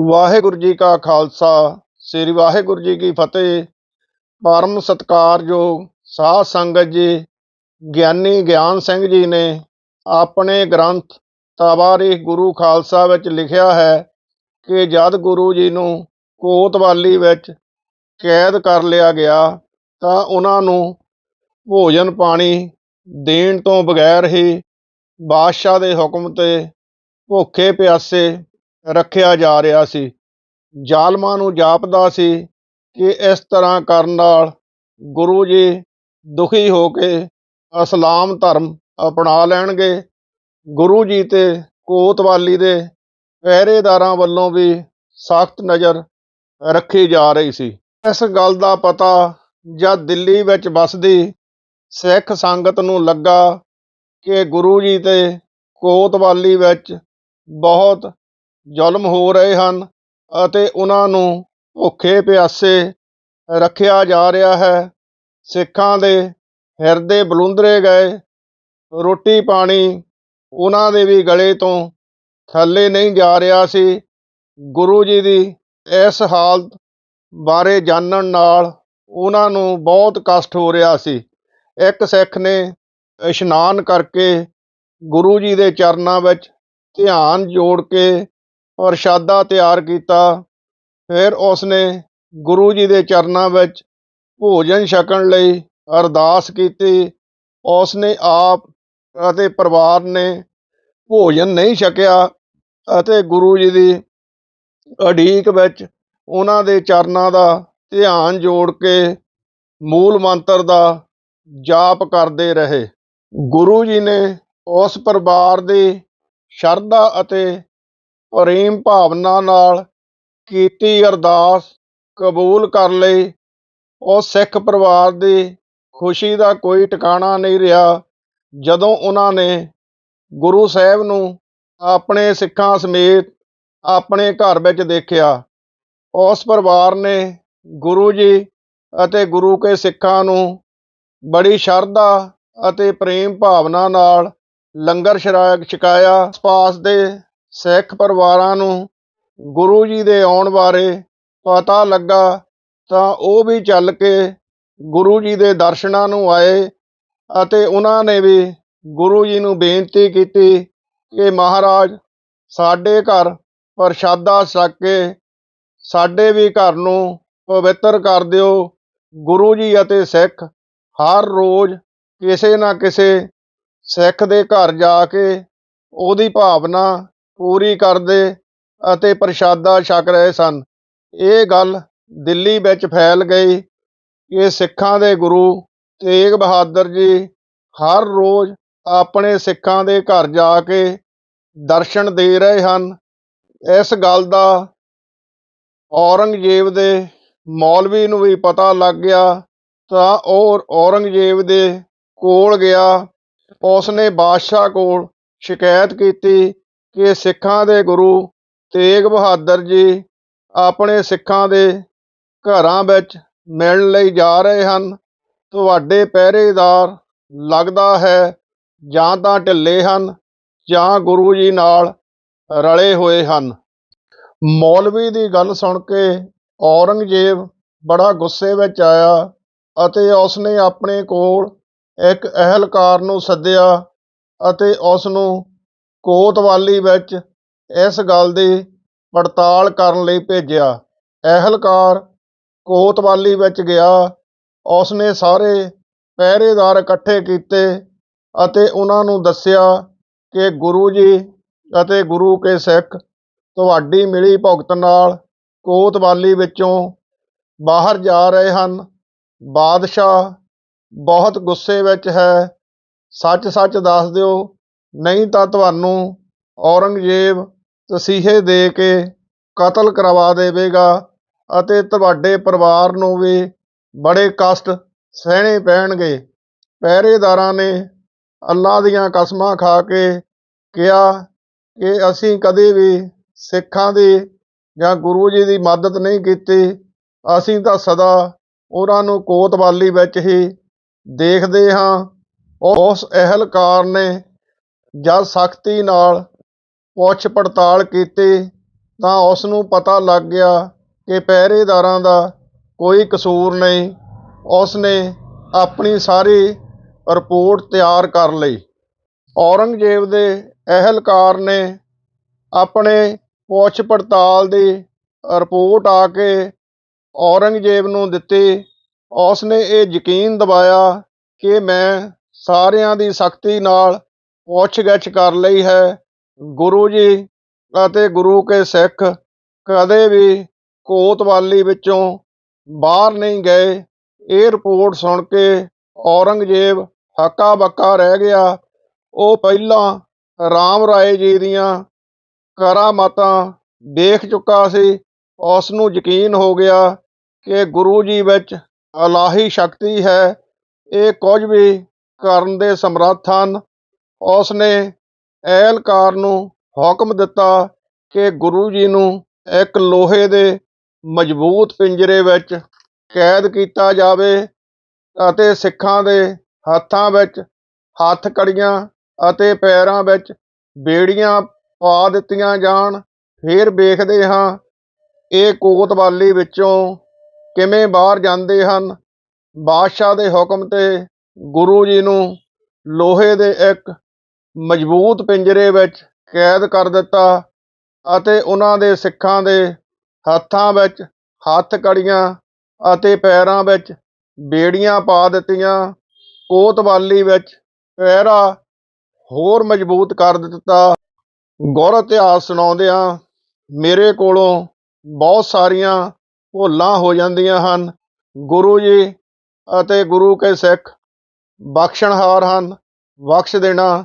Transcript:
ਵਾਹਿਗੁਰੂ ਜੀ ਕਾ ਖਾਲਸਾ, ਸ੍ਰੀ ਵਾਹਿਗੁਰੂ ਜੀ ਕੀ ਫਤਿਹ। ਪਰਮ ਸਤਿਕਾਰਯੋਗ ਸਾਧ ਸੰਗਤ ਜੀ, ਗਿਆਨੀ ਗਿਆਨ ਸਿੰਘ ਜੀ ਨੇ ਆਪਣੇ ਗ੍ਰੰਥ ਤਵਾਰੀਖ ਗੁਰੂ ਖਾਲਸਾ ਵਿੱਚ ਲਿਖਿਆ ਹੈ ਕਿ ਜਦ ਗੁਰੂ ਜੀ ਨੂੰ ਕੋਤਵਾਲੀ ਵਿੱਚ ਕੈਦ ਕਰ ਲਿਆ ਗਿਆ, ਤਾਂ ਉਹਨਾਂ ਨੂੰ ਭੋਜਨ ਪਾਣੀ ਦੇਣ ਤੋਂ ਬਗੈਰ ਹੀ ਬਾਦਸ਼ਾਹ ਦੇ ਹੁਕਮ ਤੇ ਭੁੱਖੇ ਪਿਆਸੇ ਰੱਖਿਆ ਜਾ ਰਿਹਾ ਸੀ। ਜ਼ਾਲਮਾਂ ਨੂੰ ਜਾਪਦਾ ਸੀ ਕਿ ਇਸ ਤਰ੍ਹਾਂ ਕਰਨ ਨਾਲ ਗੁਰੂ ਜੀ ਦੁਖੀ ਹੋ ਕੇ ਇਸਲਾਮ ਧਰਮ ਅਪਣਾ ਲੈਣਗੇ। ਗੁਰੂ ਜੀ ਤੇ ਕੋਤਵਾਲੀ ਦੇ ਪਹਿਰੇਦਾਰਾਂ ਵੱਲੋਂ ਵੀ ਸਖਤ ਨਜ਼ਰ ਰੱਖੀ ਜਾ ਰਹੀ ਸੀ। ਇਸ ਗੱਲ ਦਾ ਪਤਾ ਜਦ ਦਿੱਲੀ ਵਿੱਚ ਵੱਸਦੀ ਸਿੱਖ ਸੰਗਤ ਨੂੰ ਲੱਗਾ ਕਿ ਗੁਰੂ ਜੀ ਤੇ ਕੋਤਵਾਲੀ ਵਿੱਚ ਬਹੁਤ ਜ਼ੁਲਮ ਹੋ ਰਹੇ ਹਨ ਅਤੇ ਉਹਨਾਂ ਨੂੰ ਭੁੱਖੇ ਪਿਆਸੇ ਰੱਖਿਆ ਜਾ ਰਿਹਾ ਹੈ। ਸਿੱਖਾਂ ਦੇ ਹਿਰਦੇ ਬਲੁੰਦਰੇ ਗਏ। ਰੋਟੀ ਪਾਣੀ ਉਹਨਾਂ ਦੇ ਵੀ ਗਲੇ ਤੋਂ ਥੱਲੇ ਨਹੀਂ ਜਾ ਰਿਹਾ ਸੀ। ਗੁਰੂ ਜੀ ਦੀ ਇਸ ਹਾਲਤ ਬਾਰੇ ਜਾਣਨ ਨਾਲ ਉਹਨਾਂ ਨੂੰ ਬਹੁਤ ਕਸ਼ਟ ਹੋ ਰਿਹਾ ਸੀ। ਇੱਕ ਸਿੱਖ ਨੇ ਇਸ਼ਨਾਨ ਕਰਕੇ ਗੁਰੂ ਜੀ ਦੇ ਚਰਨਾਂ ਵਿੱਚ ਧਿਆਨ ਜੋੜ ਕੇ ਪ੍ਰਸ਼ਾਦਾ ਤਿਆਰ ਕੀਤਾ। ਫਿਰ ਉਸਨੇ ਗੁਰੂ ਜੀ ਦੇ ਚਰਨਾਂ ਵਿੱਚ ਭੋਜਨ ਛਕਣ ਲਈ ਅਰਦਾਸ ਕੀਤੀ। ਉਸਨੇ ਆਪ ਅਤੇ ਪਰਿਵਾਰ ਨੇ ਭੋਜਨ ਨਹੀਂ ਛਕਿਆ ਅਤੇ ਗੁਰੂ ਜੀ ਦੀ ਅਡੀਕ ਵਿੱਚ ਉਹਨਾਂ ਦੇ ਚਰਨਾਂ ਦਾ ਧਿਆਨ ਜੋੜ ਕੇ ਮੂਲ ਮੰਤਰ ਦਾ ਜਾਪ ਕਰਦੇ ਰਹੇ। ਗੁਰੂ ਜੀ ਨੇ ਉਸ ਪਰਿਵਾਰ ਦੀ ਸ਼ਰਧਾ ਅਤੇ ਪ੍ਰੇਮ ਭਾਵਨਾ ਨਾਲ ਕੀਤੀ ਅਰਦਾਸ ਕਬੂਲ ਕਰ ਲਈ। ਉਹ ਸਿੱਖ ਪਰਿਵਾਰ ਦੀ ਖੁਸ਼ੀ ਦਾ ਕੋਈ ਟਿਕਾਣਾ ਨਹੀਂ ਰਿਹਾ। ਜਦੋਂ ਉਹਨਾਂ ਨੇ ਗੁਰੂ ਸਾਹਿਬ ਨੂੰ ਆਪਣੇ ਸਿੱਖਾਂ ਸਮੇਤ ਆਪਣੇ ਘਰ ਵਿੱਚ ਦੇਖਿਆ, ਉਸ ਪਰਿਵਾਰ ਨੇ ਗੁਰੂ ਜੀ ਅਤੇ ਗੁਰੂ ਕੇ ਸਿੱਖਾਂ ਨੂੰ ਬੜੀ ਸ਼ਰਧਾ ਅਤੇ ਪ੍ਰੇਮ ਭਾਵਨਾ ਨਾਲ ਲੰਗਰ ਛਰਾਇਆ ਛਕਾਇਆ। ਪਾਸ ਦੇ ਸਿੱਖ ਪਰਿਵਾਰਾਂ ਨੂੰ ਗੁਰੂ ਜੀ ਦੇ ਆਉਣ ਬਾਰੇ ਪਤਾ ਲੱਗਾ ਤਾਂ ਉਹ ਵੀ ਚੱਲ ਕੇ ਗੁਰੂ ਜੀ ਦੇ ਦਰਸ਼ਨਾਂ ਨੂੰ ਆਏ ਅਤੇ ਉਹਨਾਂ ਨੇ ਵੀ ਗੁਰੂ ਜੀ ਨੂੰ ਬੇਨਤੀ ਕੀਤੀ ਕਿ ਮਹਾਰਾਜ, ਸਾਡੇ ਘਰ ਪ੍ਰਸ਼ਾਦਾ ਛਕ ਕੇ ਸਾਡੇ ਵੀ ਘਰ ਨੂੰ ਪਵਿੱਤਰ ਕਰ ਦਿਓ। ਗੁਰੂ ਜੀ ਅਤੇ ਸਿੱਖ ਹਰ ਰੋਜ਼ ਕਿਸੇ ਨਾ ਕਿਸੇ ਸਿੱਖ ਦੇ ਘਰ ਜਾ ਕੇ ਉਹਦੀ ਭਾਵਨਾ ਪੂਰੀ ਕਰਦੇ ਅਤੇ ਪ੍ਰਸ਼ਾਦਾ ਛਕ ਰਹੇ ਸਨ। ਇਹ ਗੱਲ ਦਿੱਲੀ ਵਿੱਚ ਫੈਲ ਗਈ ਕਿ ਸਿੱਖਾਂ ਦੇ ਗੁਰੂ ਤੇਗ ਬਹਾਦਰ ਜੀ ਹਰ ਰੋਜ਼ ਆਪਣੇ ਸਿੱਖਾਂ ਦੇ ਘਰ ਜਾ ਕੇ ਦਰਸ਼ਨ ਦੇ ਰਹੇ ਹਨ। ਇਸ ਗੱਲ ਦਾ ਔਰੰਗਜ਼ੇਬ ਦੇ ਮੌਲਵੀ ਨੂੰ ਵੀ ਪਤਾ ਲੱਗ ਗਿਆ ਤਾਂ ਉਹ ਔਰੰਗਜ਼ੇਬ ਦੇ ਕੋਲ ਗਿਆ। ਉਸਨੇ ਬਾਦਸ਼ਾਹ ਕੋਲ ਸ਼ਿਕਾਇਤ ਕੀਤੀ ਕਿ ਸਿੱਖਾਂ ਦੇ ਗੁਰੂ ਤੇਗ ਬਹਾਦਰ ਜੀ ਆਪਣੇ ਸਿੱਖਾਂ ਦੇ ਘਰਾਂ ਵਿੱਚ ਮਿਲਣ ਲਈ ਜਾ ਰਹੇ ਹਨ। ਤੁਹਾਡੇ ਪਹਿਰੇਦਾਰ ਲੱਗਦਾ ਹੈ, ਜਾਂ ਤਾਂ ਢਿੱਲੇ ਹਨ, ਜਾਂ ਗੁਰੂ ਜੀ ਨਾਲ ਰਲੇ ਹੋਏ ਹਨ। ਮੌਲਵੀ ਦੀ ਗੱਲ ਸੁਣ ਕੇ ਔਰੰਗਜ਼ੇਬ ਬੜਾ ਗੁੱਸੇ ਵਿੱਚ ਆਇਆ ਅਤੇ ਉਸਨੇ ਆਪਣੇ ਕੋਲ ਇੱਕ ਅਹਿਲਕਾਰ ਨੂੰ ਸੱਦਿਆ ਅਤੇ ਉਸ ਨੂੰ ਕੋਤਵਾਲੀ ਵਿੱਚ ਇਸ ਗੱਲ ਦੀ ਪੜਤਾਲ ਕਰਨ ਲਈ ਭੇਜਿਆ। ਅਹਿਲਕਾਰ ਕੋਤਵਾਲੀ ਵਿੱਚ ਗਿਆ। ਉਸਨੇ ਸਾਰੇ ਪਹਿਰੇਦਾਰ ਇਕੱਠੇ ਕੀਤੇ ਅਤੇ ਉਹਨਾਂ ਨੂੰ ਦੱਸਿਆ ਕਿ ਗੁਰੂ ਜੀ ਅਤੇ ਗੁਰੂ ਕੇ ਸਿੱਖ ਤੁਹਾਡੀ ਮਿਲੀ ਭੁਗਤ ਨਾਲ ਕੋਤਵਾਲੀ ਵਿੱਚੋਂ ਬਾਹਰ ਜਾ ਰਹੇ ਹਨ। ਬਾਦਸ਼ਾਹ ਬਹੁਤ ਗੁੱਸੇ ਵਿੱਚ ਹੈ। ਸੱਚ-ਸੱਚ ਦੱਸ ਦਿਓ ਨਹੀਂ ਤਾਂ ਤੁਹਾਨੂੰ ਔਰੰਗਜ਼ੇਬ ਤਸੀਹੇ ਦੇ ਕੇ ਕਤਲ ਕਰਵਾ ਦੇਵੇਗਾ ਅਤੇ ਤੁਹਾਡੇ ਪਰਿਵਾਰ ਨੂੰ ਵੀ ਬੜੇ ਕਸ਼ਟ ਸਹਿਣੇ ਪੈਣਗੇ। ਪਹਿਰੇਦਾਰਾਂ ਨੇ ਅੱਲਾ ਦੀਆਂ ਕਸਮਾਂ ਖਾ ਕੇ ਕਿਹਾ ਕਿ ਅਸੀਂ ਕਦੇ ਵੀ ਸਿੱਖਾਂ ਦੀ ਜਾਂ ਗੁਰੂ ਜੀ ਦੀ ਮਦਦ ਨਹੀਂ ਕੀਤੀ। ਅਸੀਂ ਤਾਂ ਸਦਾ ਉਹਨਾਂ ਨੂੰ ਕੋਤਵਾਲੀ ਵਿੱਚ ਹੀ ਦੇਖਦੇ ਹਾਂ। ਉਸ ਅਹਿਲਕਾਰ ਨੇ ਜਦ ਸਖਤੀ ਨਾਲ ਪੁੱਛ ਪੜਤਾਲ ਕੀਤੀ ਤਾਂ ਉਸ ਨੂੰ ਪਤਾ ਲੱਗ ਗਿਆ ਕਿ ਪਹਿਰੇਦਾਰਾਂ ਦਾ ਕੋਈ ਕਸੂਰ ਨਹੀਂ। ਉਸ ਨੇ ਆਪਣੀ ਸਾਰੀ ਰਿਪੋਰਟ ਤਿਆਰ ਕਰ ਲਈ। ਔਰੰਗਜ਼ੇਬ ਦੇ ਅਹਿਲਕਾਰ ਨੇ ਆਪਣੇ ਪੁੱਛ ਪੜਤਾਲ ਦੀ ਰਿਪੋਰਟ ਆ ਕੇ ਔਰੰਗਜ਼ੇਬ ਨੂੰ ਦਿੱਤੀ। ਉਸ ਨੇ ਇਹ ਯਕੀਨ ਦਿਵਾਇਆ ਕਿ ਮੈਂ ਸਾਰਿਆਂ ਦੀ ਸਖਤੀ ਨਾਲ ਪੁੱਛਗਿੱਛ ਕਰ ਲਈ ਹੈ। ਗੁਰੂ ਜੀ ਅਤੇ ਗੁਰੂ ਕੇ ਸਿੱਖ ਕਦੇ ਵੀ ਕੋਤਵਾਲੀ ਵਿੱਚੋਂ ਬਾਹਰ ਨਹੀਂ ਗਏ। ਇਹ ਰਿਪੋਰਟ ਸੁਣ ਕੇ ਔਰੰਗਜ਼ੇਬ ਹੱਕਾ ਬੱਕਾ ਰਹਿ ਗਿਆ। ਉਹ ਪਹਿਲਾਂ ਰਾਮ ਰਾਏ ਜੀ ਦੀਆਂ ਕਰਾਮਾਤਾਂ ਦੇਖ ਚੁੱਕਾ ਸੀ। ਉਸ ਨੂੰ ਯਕੀਨ ਹੋ ਗਿਆ ਕਿ ਗੁਰੂ ਜੀ ਵਿੱਚ ਅਲਾਹੀ ਸ਼ਕਤੀ ਹੈ। ਇਹ ਕੁਝ ਵੀ ਕਰਨ ਦੇ ਸਮਰੱਥ ਹਨ। ਉਸ ਨੇ ਅਹਿਲਕਾਰ ਨੂੰ ਹੁਕਮ ਦਿੱਤਾ ਕਿ ਗੁਰੂ ਜੀ ਨੂੰ ਇੱਕ ਲੋਹੇ ਦੇ ਮਜ਼ਬੂਤ ਪਿੰਜਰੇ ਵਿੱਚ ਕੈਦ ਕੀਤਾ ਜਾਵੇ ਅਤੇ ਸਿੱਖਾਂ ਦੇ ਹੱਥਾਂ ਵਿੱਚ ਹੱਥ ਕੜੀਆਂ ਅਤੇ ਪੈਰਾਂ ਵਿੱਚ ਬੇੜੀਆਂ ਪਾ ਦਿੱਤੀਆਂ ਜਾਣ। ਫਿਰ ਵੇਖਦੇ ਹਾਂ ਇਹ ਕੋਤਵਾਲੀ ਵਿੱਚੋਂ ਕਿਵੇਂ ਬਾਹਰ ਜਾਂਦੇ ਹਨ। ਬਾਦਸ਼ਾਹ ਦੇ ਹੁਕਮ ਤੇ ਗੁਰੂ ਜੀ ਨੂੰ ਲੋਹੇ ਦੇ ਇੱਕ ਮਜ਼ਬੂਤ ਪਿੰਜਰੇ ਵਿੱਚ ਕੈਦ ਕਰ ਦਿੱਤਾ ਅਤੇ ਉਹਨਾਂ ਦੇ ਸਿੱਖਾਂ ਦੇ ਹੱਥਾਂ ਵਿੱਚ ਹੱਥ ਕੜੀਆਂ ਅਤੇ ਪੈਰਾਂ ਵਿੱਚ ਬੇੜੀਆਂ ਪਾ ਦਿੱਤੀਆਂ। ਕੋਤਵਾਲੀ ਵਿੱਚ ਪਹਿਰਾ ਹੋਰ ਮਜ਼ਬੂਤ ਕਰ ਦਿੱਤਾ। ਗੁਰ ਇਤਿਹਾਸ ਸੁਣਾਉਂਦਿਆਂ ਮੇਰੇ ਕੋਲੋਂ ਬਹੁਤ ਸਾਰੀਆਂ ਭੁੱਲਾਂ ਹੋ ਜਾਂਦੀਆਂ ਹਨ। ਗੁਰੂ ਜੀ ਅਤੇ ਗੁਰੂ ਕੇ ਸਿੱਖ ਬਖਸ਼ਣਹਾਰ ਹਨ, ਬਖਸ਼ ਦੇਣਾ